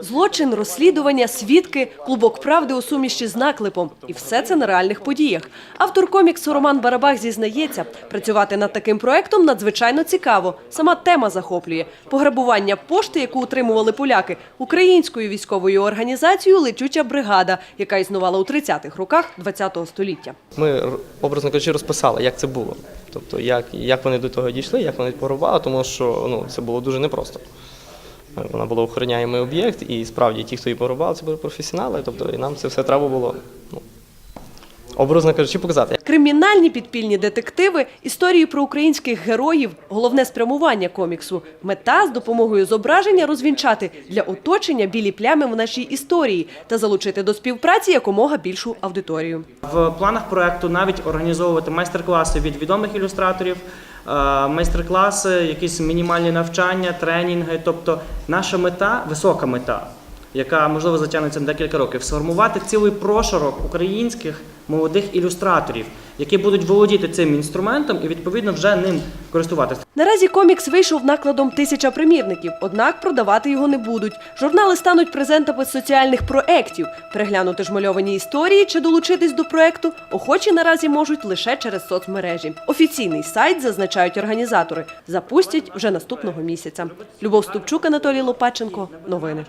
Злочин, розслідування, свідки, клубок правди у суміші з наклепом. І все це на реальних подіях. Автор коміксу Роман Барабах зізнається, працювати над таким проектом надзвичайно цікаво. Сама тема захоплює. Пограбування пошти, яку утримували поляки, українською військовою організацією «Летюча бригада», яка існувала у 30-х роках ХХ століття. Ми образно кажучи, розписали, як це було. Тобто, як, як вони до того дійшли, як вони порубали, тому що ну, це було дуже непросто. Вона була охороняємий об'єкт, і справді ті, хто її порубав, це були професіонали. Тобто, і нам це все треба було, ну, образно кажучи, показати. Кримінальні підпільні детективи, історії про українських героїв, головне спрямування коміксу. Мета з допомогою зображення розвінчати для оточення білі плями в нашій історії та залучити до співпраці якомога більшу аудиторію. В планах проекту навіть організовувати майстер-класи від відомих ілюстраторів, майстер-класи, якісь мінімальні навчання, тренінги. Тобто наша мета, висока мета, яка можливо затягнеться на декілька років, сформувати цілий прошарок українських молодих ілюстраторів, які будуть володіти цим інструментом і відповідно вже ним користуватися. Наразі комікс вийшов накладом тисяча примірників, однак продавати його не будуть. Журнали стануть презентами соціальних проєктів. Переглянути ж мальовані історії чи долучитись до проекту охочі наразі можуть лише через соцмережі. Офіційний сайт зазначають організатори. Запустять вже наступного місяця. Любов Ступчук, Анатолій Лопаченко. Новини.